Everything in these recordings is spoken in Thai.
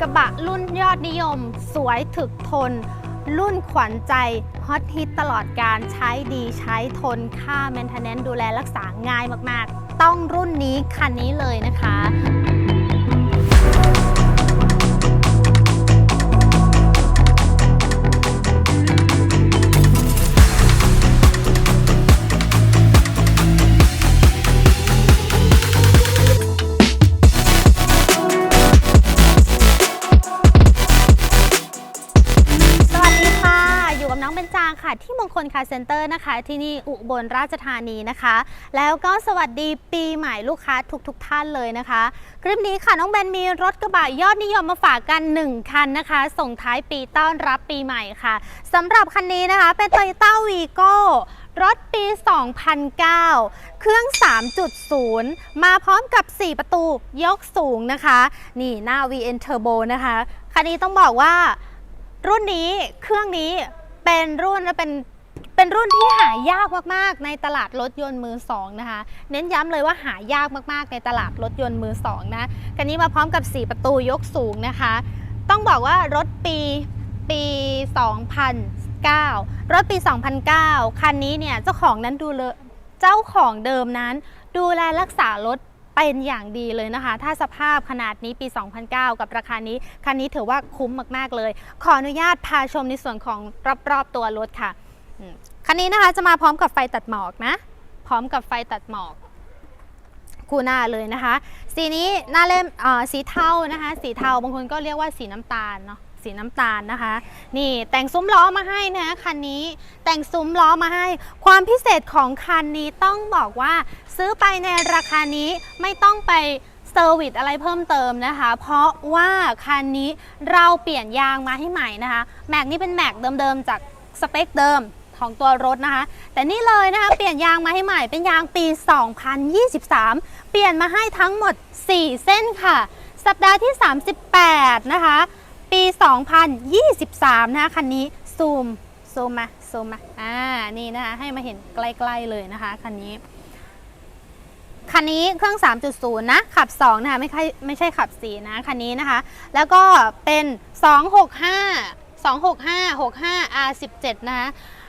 กระบะรุ่นยอดนิยม สวยถึกทน รุ่นขวัญใจฮอตฮิตตลอดการใช้ดีใช้ทนค่า m มนเทนเนนดูแลรักษาง่ายมาก ๆ ต้องรุ่นนี้คันนี้เลยนะคะ ค่ะ ที่มงคลคาร์เซ็นเตอร์นะคะ ที่นี่อุบลราชธานีนะคะ แล้วก็สวัสดีปีใหม่ลูกค้าทุกๆทท่านเลยนะคะ คลิปนี้ค่ะน้องเบนมีรถกระบะยอดนิยมมาฝากกัน 1 คันนะคะ ส่งท้ายปีต้อนรับปีใหม่ค่ะสำหรับคันนี้นะคะเป็น Toyota Vigo รถปี 2009 เครื่อง 3.0 มาพร้อมกับ 4 ประตูยกสูงนะคะ นี่หน้า VN Turbo นะคะ คันนี้ต้องบอกว่ารุ่นนี้เครื่องนี้ เป็นรุ่นและเป็นเป็นรุ่นที่หายากมากๆ ในตลาดรถยนต์มือสองนะคะ เน้นย้ำเลยว่าหายากมากๆ ในตลาดรถยนต์มือสองนะคันนี้มาพร้อมกับ 4 ประตูยกสูงนะคะ ต้องบอกว่ารถปีปี 2009 รถปี 2009 คันนี้เนี่ยเจ้าของนั้นดูเลเจ้าของเดิมนั้น ดูแลรักษารถ เป็นอย่างดีเลยนะคะ ถ้าสภาพขนาดนี้ปี 2009 กับราคานี้ คันนี้ถือว่าคุ้มมากๆเลย ขออนุญาตพาชมในส่วนของรอบๆตัวรถค่ะ คันนี้นะคะจะมาพร้อมกับไฟตัดหมอกนะ พร้อมกับไฟตัดหมอกคู่หน้าเลยนะคะ สีนี้หน้าเล่มอ่อสีเทานะคะ สีเทาบางคนก็เรียกว่าสีน้ำตาลเนาะ สีน้ำตาลนะคะ นี่แต่งซุ้มล้อมาให้นะคันนี้แต่งซุ้มล้อมาให้ ความพิเศษของคันนี้ต้องบอกว่าซื้อไปในราคานี้ไม่ต้องไปเซอร์วิสอะไรเพิ่มเติมนะคะ เพราะว่าคันนี้เราเปลี่ยนยางมาให้ใหม่นะคะแม็กนี่เป็นแม็กเดิมๆจากสเปคเดิมของตัวรถนะคะ แต่นี่เลยนะคะ เปลี่ยนยางมาให้ใหม่เป็นยางปี 2023 เปลี่ยนมาให้ทั้งหมด 4 เส้นค่ะ สัปดาห์ที่ 38 นะคะ ปี 2023 นะคะคันนี้ซูมซูมมาซูมมาอ่านี่นะคะให้มาเห็นใกล้ๆเลยนะคะคันนี้คันนี้เครื่อง 3.0 นะ ขับ 2 นะคะ ไม่ใช่ไม่ใช่ขับ 4 นะ คันนี้นะคะ แล้วก็เป็น 265 265 65 R17 นะคะ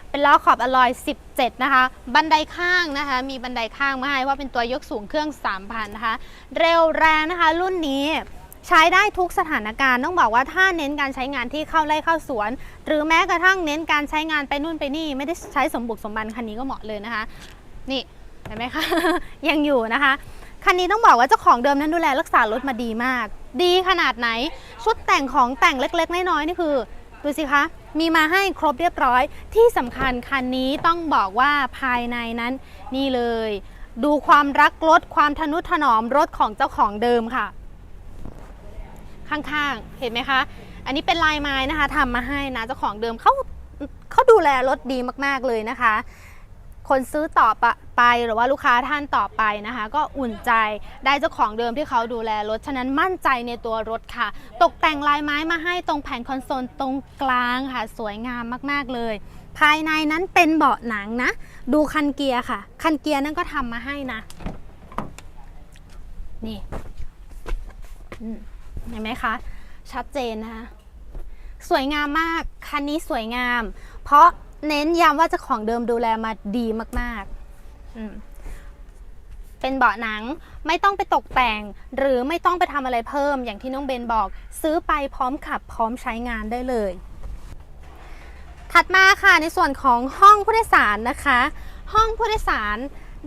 เป็นล้อขอบอลลอย17 นะคะ บันไดข้างนะคะ มีบันไดข้างมาให้ว่าเป็นตัวยกสูงเครื่อง 3,000 นะคะ เร็วแรงนะคะ รุ่นนี้ ใช้ได้ทุกสถานการณ์ต้องบอกว่าถ้าเน้นการใช้งานที่เข้าไร่เข้าสวน หรือแม้กระทั่งเน้นการใช้งานไปนู่นไปนี่ ไม่ได้ใช้สมบุกสมบันคันนี้ก็เหมาะเลยนะคะ นี่เห็นไหมคะ ยังอยู่นะคะคันนี้ต้องบอกว่าเจ้าของเดิมนั้นดูแลรักษารถมาดีมาก ดีขนาดไหน ชุดแต่งของแต่งเล็ก ๆ น้อยๆนี่คือดูสิคะมีมาให้ครบเรียบร้อย ที่สำคัญคันนี้ต้องบอกว่าภายในนั้น นี่เลย ดูความรักรถความทนุถนอมรถของเจ้าของเดิมค่ะ ข้างๆ เห็นไหมคะ อันนี้เป็นลายไม้นะคะทำมาให้นะเจ้าของเดิมเขาเขาดูแลรถดีมากๆเลยนะคะ คนซื้อต่อไปหรือว่าลูกค้าท่านต่อไปนะคะ ก็อุ่นใจได้เจ้าของเดิมที่เขาดูแลรถ ฉะนั้นมั่นใจในตัวรถค่ะ ตกแต่งลายไม้มาให้ตรงแผ่นคอนโซลตรงกลางค่ะ สวยงามมากๆเลยภายในนั้นเป็นเบาะหนังนะ ดูคันเกียร์ค่ะ คันเกียร์นั่นก็ทำมาให้นะ นี่อืม เห็นไหมคะ ชัดเจนนะคะ สวยงามมาก คันนี้สวยงาม เพราะเน้นย้ำว่าเจ้าของเดิมดูแลมาดีมากๆ เป็นเบาะหนังไม่ต้องไปตกแต่ง หรือไม่ต้องไปทำอะไรเพิ่มอย่างที่น้องเบนบอก ซื้อไปพร้อมขับพร้อมใช้งานได้เลย ถัดมาค่ะในส่วนของห้องผู้โดยสารนะคะ ห้องผู้โดยสาร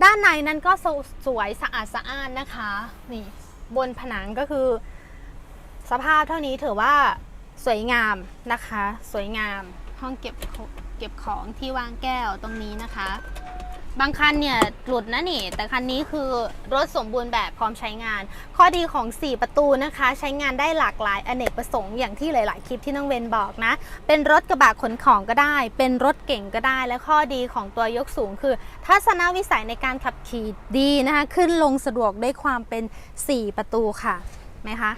ด้านในนั้นก็สสวยสะอาดสะอ้านนะคะ นี่บนผนังก็คือ สภาพเท่านี้ถือว่าสวยงามนะคะ สวยงามห้องเก็บเก็บของที่วางแก้วตรงนี้นะคะ บางคันเนี่ยหลุดนะนี่ แต่คันนี้คือรถสมบูรณ์แบบพร้อมใช้งาน ข้อดีของ 4 ประตูนะคะ ใช้งานได้หลากหลายอเนกประสงค์อย่างที่หลาย ๆ คลิปที่น้องเวนบอกนะ เป็นรถกระบะขนของก็ได้ เป็นรถเก่งก็ได้ และข้อดีของตัวยกสูงคือ ทัศนวิสัยในการขับขี่ดีนะคะ ขึ้นลงสะดวกด้วยความเป็น 4 ประตูค่ะไหมคะ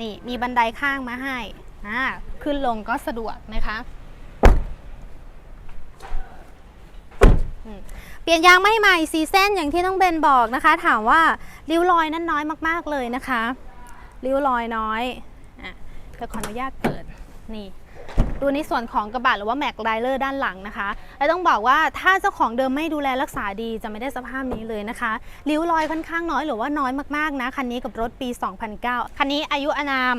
นี่มีบันไดข้างมาให้อ่าขึ้นลงก็สะดวกนะคะเปลี่ยนยางไม่ใหม่สีเส้นอย่างที่น้องเบนบอกนะคะ ถามว่าริ้วรอยนั้นน้อยมากๆเลยนะคะ ริ้วรอยน้อยอะเดี๋ยวขออนุญาตเปิดนี่ ดูในส่วนของกระบะหรือว่าแม็กไลเลอร์ด้านหลังนะคะและต้องบอกว่าถ้าเจ้าของเดิมไม่ดูแลรักษาดีจะไม่ได้สภาพนี้เลยนะคะริ้วรอยค่อนข้างน้อยหรือว่าน้อยมากๆนะคันนี้กับรถปี 2009 คันนี้อายุอานาม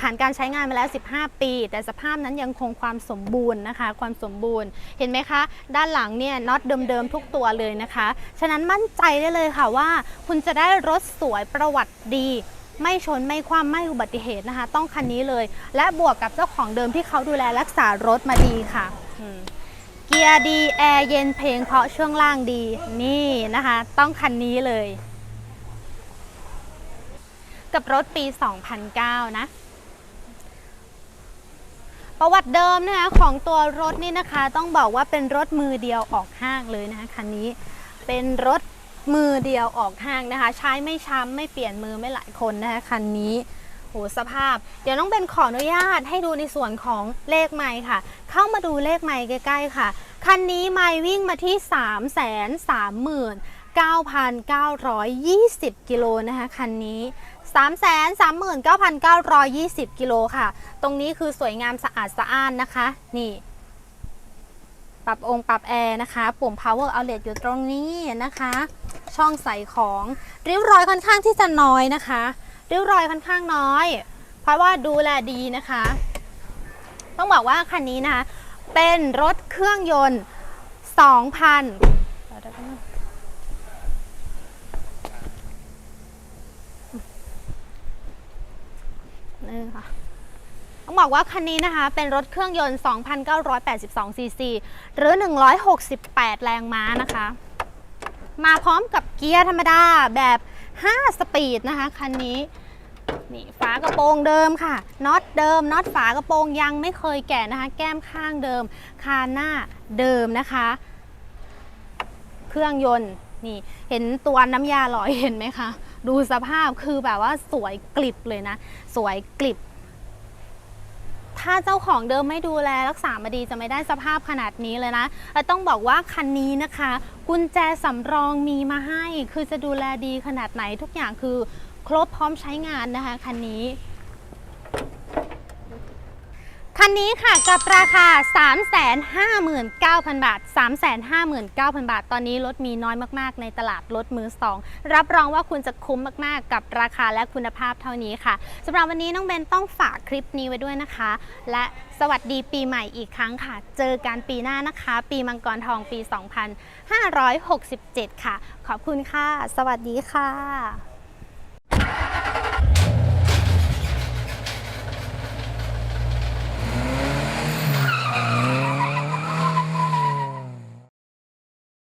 ผ่านการใช้งานมาแล้ว 15 ปี แต่สภาพนั้นยังคงความสมบูรณ์นะคะ ความสมบูรณ์ เห็นไหมคะ ด้านหลังเนี่ยน็อตเดิมๆทุกตัวเลยนะคะ ฉะนั้นมั่นใจได้เลยค่ะว่า คุณจะได้รถสวยประวัติดี ไม่ชนไม่คว่ำไม่อุบัติเหตุนะคะ ต้องคันนี้เลย และบวกกับเจ้าของเดิมที่เขาดูแลรักษารถมาดีค่ะเกียร์ดีแอร์เย็นเพลงเพราะช่วงล่างดีนี่นะคะ ต้องคันนี้เลย กับรถปี 2009 นะประวัติเดิมนะคะของตัวรถนี่นะคะ ต้องบอกว่าเป็นรถมือเดียวออกห้างเลยนะคะคันนี้เป็นรถ มือเดียวออกห้างนะคะ ใช้ไม่ช้ำไม่เปลี่ยนมือไม่หลายคนนะคะคันนี้โหสภาพ เดี๋ยวน้องเบนขออนุญาตให้ดูในส่วนของเลขไม้ค่ะ เข้ามาดูเลขไม้ใกล้ๆค่ะ คันนี้ไม้วิ่งมาที่ 3 3 3 9,920 กิโลนะคะคันนี้ 339,920 กิโลค่ะ ตรงนี้คือสวยงามสะอาดสะอ้านนะคะ นี่ ปรับองค์ปรับแอร์นะคะ ปุ่ม power outlet อยู่ตรงนี้นะคะ ช่องใส่ของริ้วรอยค่อนข้างที่จะน้อยนะคะ ริ้วรอยค่อนข้างน้อย เพราะว่าดูแลดีนะคะ ต้องบอกว่าคันนี้นะคะ เป็นรถเครื่องยนต์ 2,000นี่ค่ะต้องบอกว่าคันนี้นะคะ เป็นรถเครื่องยนต์ 2,982ซีซีหรือ 168 แรงม้านะคะ มาพร้อมกับเกียร์ธรรมดาแบบ 5 สปีดนะคะคันนี้นี่ฝากระโปรงเดิมค่ะน็อตเดิมน็อตฝากระโปรงยังไม่เคยแกะนะคะ แก้มข้างเดิม คานหน้าเดิมนะคะ เครื่องยนต์นี่เห็นตัวน้ำยาหล่อยเห็นไหมคะ ดูสภาพคือแบบว่าสวยกลิบเลยนะ สวยกลิบ ถ้าเจ้าของเดิมไม่ดูแลรักษามาดีจะไม่ได้สภาพขนาดนี้เลยนะและต้องบอกว่าคันนี้นะคะ กุญแจสำรองมีมาให้ คือจะดูแลดีขนาดไหนทุกอย่างคือ ครบพร้อมใช้งานนะคะคันนี้ คันนี้ค่ะกับราคา 359,000 บาท 359,000 บาท ตอนนี้รถมีน้อยมากๆ ในตลาดรถมือสองรับรองว่าคุณจะคุ้มมากๆ กับราคาและคุณภาพเท่านี้ค่ะสำหรับวันนี้น้องเบนต้องฝากคลิปนี้ไว้ด้วยนะคะ และสวัสดีปีใหม่อีกครั้งค่ะ เจอกันปีหน้านะคะ ปีมังกรทองปี 2567 ค่ะ ขอบคุณค่ะ สวัสดีค่ะ